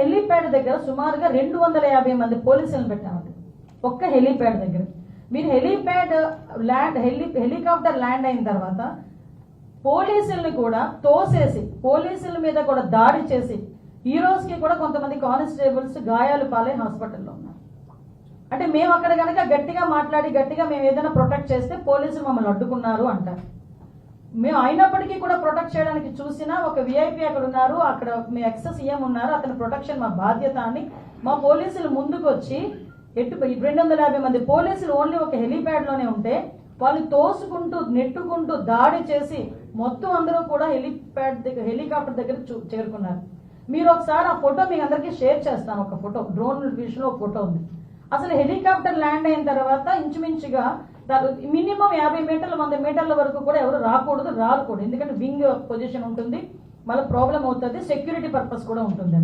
Helipad దగ్గర సుమారుగా రెండు వందల యాభై మంది పోలీసులను పెట్టామండి. ఒక్క హెలీప్యాడ్ దగ్గర. మీరు helipad land heli helicopter land అయిన తర్వాత పోలీసుల్ని కూడా తోసేసి పోలీసుల మీద కూడా దాడి చేసి ఈ రోజుకి కూడా కొంతమంది కానిస్టేబుల్స్ గాయాలు పాలై హాస్పిటల్లో ఉన్నారు. అంటే మేము అక్కడ కనుక గట్టిగా మాట్లాడి గట్టిగా మేము ఏదైనా ప్రొటెక్ట్ చేస్తే పోలీసులు మమ్మల్ని అడ్డుకున్నారు అంటారు. మేము అయినప్పటికీ కూడా ప్రొటెక్ట్ చేయడానికి చూసినా ఒక విఐపి అక్కడ ఉన్నారు అక్కడ మీ ఎక్సెస్ సీఎం ఉన్నారు అతని ప్రొటెక్షన్ మా బాధ్యత అని మా పోలీసులు ముందుకు వచ్చి ఎటు రెండు వందల యాభై మంది పోలీసులు ఓన్లీ ఒక హెలీప్యాడ్లోనే ఉంటే వాళ్ళు తోసుకుంటూ నెట్టుకుంటూ దాడి చేసి మొత్తం అందరూ కూడా హెలీప్యాడ్ దగ్గర హెలికాప్టర్ దగ్గర చూ- చేరుకున్నారు. మీరు ఒకసారి ఆ ఫోటో మీకు అందరికీ షేర్ చేస్తాను ఒక ఫోటో డ్రోన్ విషయంలో ఫోటో ఉంది. అసలు హెలికాప్టర్ ల్యాండ్ అయిన తర్వాత ఇంచుమించుగా మినిమం యాభై మీటర్ల వంద మీటర్ల వరకు కూడా ఎవరు రాకూడదు రాకూడదు ఎందుకంటే వింగ్ పొజిషన్ ఉంటుంది మళ్ళీ ప్రాబ్లం అవుతుంది సెక్యూరిటీ పర్పస్ కూడా ఉంటుంది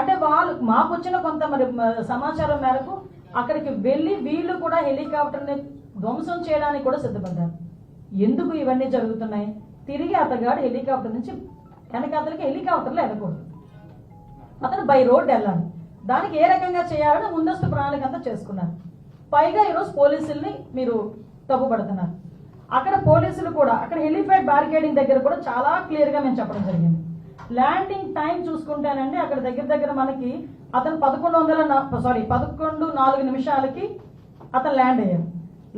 అంటే వాళ్ళు మాకు వచ్చిన కొంత మరి సమాచారం మేరకు అక్కడికి వెళ్ళి వీళ్ళు కూడా హెలికాప్టర్ని ధ్వంసం చేయడానికి కూడా సిద్ధపడ్డారు. ఎందుకు ఇవన్నీ జరుగుతున్నాయి? తిరిగి అతగాడు హెలికాప్టర్ నుంచి వెనకాతలకి హెలికాప్టర్లో వెళ్ళకూడదు అతను బై రోడ్ వెళ్ళాలి. దానికి ఏ రకంగా చేయాలని ముందస్తు ప్రణాళిక అంతా చేసుకున్నారు. పైగా ఈరోజు పోలీసుల్ని మీరు తప్పుపడుతున్నారు. అక్కడ పోలీసులు కూడా అక్కడ హెలిప్యాడ్ బ్యారికేడింగ్ దగ్గర కూడా చాలా క్లియర్గా మేము చెప్పడం జరిగింది. ల్యాండింగ్ టైం చూసుకుంటేనండి అక్కడ దగ్గర దగ్గర మనకి అతను పదకొండు వందల సారీ పదకొండు నాలుగు నిమిషాలకి అతను ల్యాండ్ అయ్యారు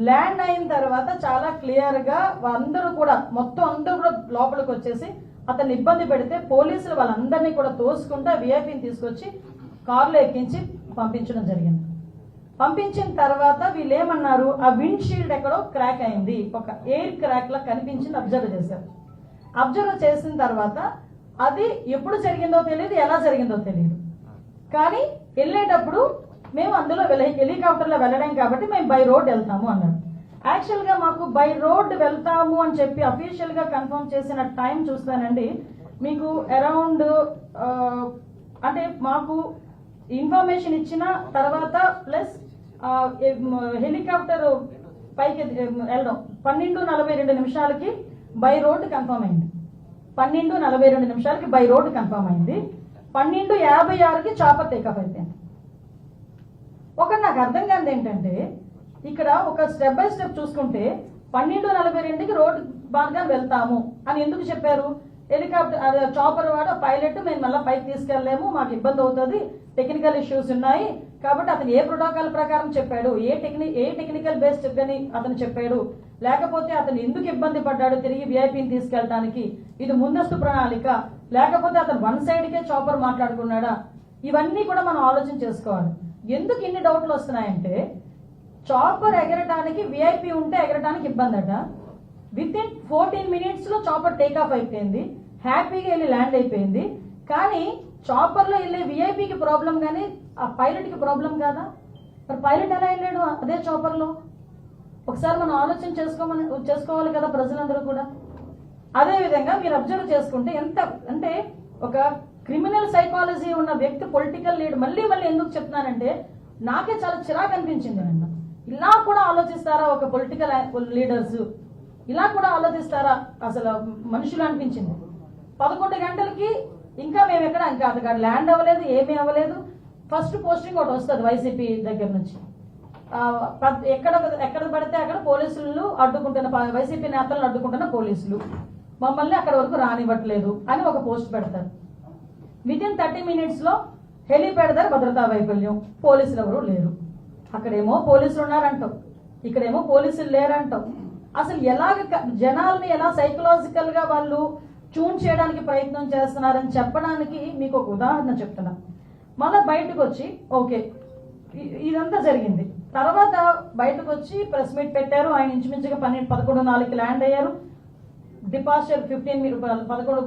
ల్యాండ్ అయిన తర్వాత చాలా క్లియర్గా అందరూ కూడా మొత్తం అందరూ కూడా లోపలికి వచ్చేసి అతన్ని ఇబ్బంది పెడితే పోలీసులు వాళ్ళందరినీ కూడా తోసుకుంటా వీఐపీని తీసుకొచ్చి కారులో ఎక్కించి పంపించడం జరిగింది. పంపించిన తర్వాత వీళ్ళు ఏమన్నారు ఆ విండ్ షీల్డ్ ఎక్కడో క్రాక్ అయింది. ఒక ఎయిర్ క్రాక్ లా కనిపించింది అబ్జర్వ్ చేశారు. అబ్జర్వ్ చేసిన తర్వాత అది ఎప్పుడు జరిగిందో తెలియదు ఎలా జరిగిందో తెలియదు కానీ వెళ్ళేటప్పుడు మేము అందులో వెళ్ళ- హెలికాప్టర్లో వెళ్ళడం కాబట్టి మేము బై రోడ్ వెళ్తాము అన్నారు. యాక్చువల్గా మాకు బై రోడ్ వెళ్తాము అని చెప్పి అఫీషియల్గా కన్ఫర్మ్ చేసిన టైం చూస్తానండి. మీకు అరౌండ్ అంటే మాకు ఇన్ఫర్మేషన్ ఇచ్చిన తర్వాత ప్లస్ హెలికాప్టర్ పైకి వెళ్ళడం. పన్నెండు నలభై రెండు నిమిషాలకి బై రోడ్ కన్ఫర్మ్ అయింది. పన్నెండు నలభై రెండు నిమిషాలకి బై రోడ్ కన్ఫర్మ్ అయింది. పన్నెండు యాభై ఆరుకి చాపర్ టేకప్ అయిపోయింది. ఒకటి నాకు అర్థం కాదు ఏంటంటే ఇక్కడ ఒక స్టెప్ బై స్టెప్ చూసుకుంటే పన్నెండు నలభై రెండుకి రోడ్ మార్గాన్ని వెళ్తాము అని ఎందుకు చెప్పారు? హెలికాప్టర్ చాపర్ వాడు పైలట్ మేము మళ్ళీ పైకి తీసుకెళ్ళలేము మాకు ఇబ్బంది అవుతుంది. టెక్నికల్ ఇష్యూస్ ఉన్నాయి. కాబట్టి అతను ఏ ప్రోటోకాల్ ప్రకారం చెప్పాడు ఏ టెక్ని ఏ టెక్నికల్ బేస్ చెప్పని అతను చెప్పాడు. లేకపోతే అతను ఎందుకు ఇబ్బంది పడ్డాడు తిరిగి విఐపిని తీసుకెళ్ళడానికి ఇది ముందస్తు ప్రణాళిక. లేకపోతే అతను వన్ సైడ్కే చాపర్ మాట్లాడుకున్నాడా? ఇవన్నీ కూడా మనం ఆలోచన చేసుకోవాలి. ఎందుకు ఇన్ని డౌట్లు వస్తున్నాయంటే చాపర్ ఎగరటానికి విఐపి ఉంటే ఎగరటానికి ఇబ్బంది అట విత్ ఇన్ ఫోర్టీన్ మినిట్స్లో చాపర్ టేక్ ఆఫ్ అయిపోయింది. హ్యాపీగా వెళ్ళి ల్యాండ్ అయిపోయింది. కానీ చాపర్లో వెళ్ళే విఐపికి ప్రాబ్లం కానీ ఆ పైలట్కి ప్రాబ్లం కాదా? మరి పైలట్ ఎలా వెళ్ళాడు అదే చాపర్లో? ఒకసారి మనం ఆలోచన చేసుకోమని చేసుకోవాలి కదా ప్రజలందరూ కూడా. అదే విధంగా మీరు అబ్జర్వ్ చేసుకుంటే ఎంత అంటే ఒక క్రిమినల్ సైకాలజీ ఉన్న వ్యక్తి పొలిటికల్ లీడ్ మళ్ళీ మళ్ళీ ఎందుకు చెప్తున్నానంటే నాకే చాలా చిరాకు అనిపించింది నిన్న. ఇలా కూడా ఆలోచిస్తారా ఒక పొలిటికల్ లీడర్స్ ఇలా కూడా ఆలోచిస్తారా? అసలు మనుషులు అనిపించింది. పదకొండు గంటలకి ఇంకా మేము ఎక్కడ? ఇంకా అక్కడ ల్యాండ్ అవ్వలేదు ఏమీ అవ్వలేదు. ఫస్ట్ పోస్టింగ్ ఒకటి వస్తుంది వైసీపీ దగ్గర నుంచి. ఎక్కడ ఎక్కడ పడితే అక్కడ పోలీసులు అడ్డుకుంటున్న వైసీపీ నేతలను అడ్డుకుంటున్న పోలీసులు. మమ్మల్ని అక్కడ వరకు రానివ్వట్లేదు అని ఒక పోస్ట్ పెడతారు. విత్ ఇన్ థర్టీ మినిట్స్లో హెలిప్యాడ్ దగ్గర భద్రతా వైఫల్యం. పోలీసులు ఎవరు లేరు. అక్కడేమో పోలీసులు ఉన్నారంటాం ఇక్కడేమో పోలీసులు లేరంటాం అసలు ఎలాగ క- జనాల్ని ఎలా సైకలాజికల్గా వాళ్ళు ట్యూన్ చేయడానికి ప్రయత్నం చేస్తున్నారని చెప్పడానికి మీకు ఒక ఉదాహరణ చెప్తున్నా. మళ్ళీ బయటకు వచ్చి ఓకే ఇదంతా జరిగింది. తర్వాత బయటకు వచ్చి ప్రెస్ మీట్ పెట్టారు. ఆయన ఇంచుమించుగా పన్నెండు పదకొండు నాలుగుకి ల్యాండ్ అయ్యారు. డిపాస్చర్ ఫిఫ్టీన్ పదకొండు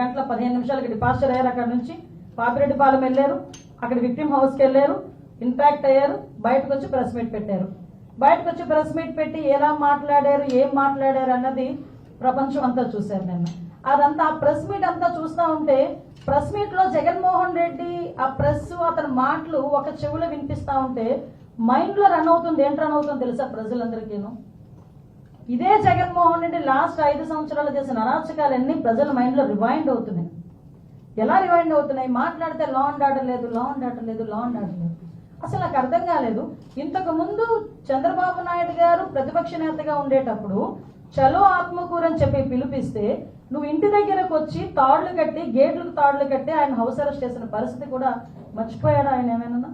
గంటల పదిహేను నిమిషాలకి డిపాస్టర్ అయ్యారు అక్కడ నుంచి. పాపిరెడ్డిపాలెం వెళ్ళారు. అక్కడ విక్టిమ్ హౌస్కి వెళ్ళారు. ఇన్ఫాక్ట్ అయ్యారు. బయటకు వచ్చి ప్రెస్ మీట్ పెట్టారు. బయటకు వచ్చి ప్రెస్ మీట్ పెట్టి ఎలా మాట్లాడారు ఏం మాట్లాడారు అన్నది ప్రపంచం అంతా చూశారు నేను అదంతా ఆ ప్రెస్ మీట్ అంతా చూస్తా ఉంటే ప్రెస్ మీట్లో జగన్మోహన్ రెడ్డి ఆ ప్రెస్ అతని మాటలు ఒక చెవిలో వినిపిస్తా ఉంటే మైండ్లో రన్ అవుతుంది. ఏంటి రన్ అవుతుంది తెలుసా ప్రజలందరికీను? ఇదే జగన్మోహన్ రెడ్డి లాస్ట్ ఐదు సంవత్సరాలు చేసిన అరాచకాలన్నీ ప్రజల మైండ్లో రివైండ్ అవుతున్నాయి. ఎలా రివైండ్ అవుతున్నాయి? మాట్లాడితే లా అండ్ ఆర్డర్ లేదు లా అండ్ ఆర్డర్ లేదు లా అండ్ ఆర్డర్ లేదు. అసలు నాకు అర్థం కాలేదు. ఇంతకు ముందు చంద్రబాబు నాయుడు గారు ప్రతిపక్ష నేతగా ఉండేటప్పుడు చలో ఆత్మకూరు అని చెప్పి పిలిపిస్తే నువ్వు ఇంటి దగ్గరకు వచ్చి తాడులు కట్టి గేట్లకు తాడులు కట్టి ఆయన హౌస్ అరెస్ట్ చేసిన పరిస్థితి కూడా మర్చిపోయాడు ఆయన ఏమైనా?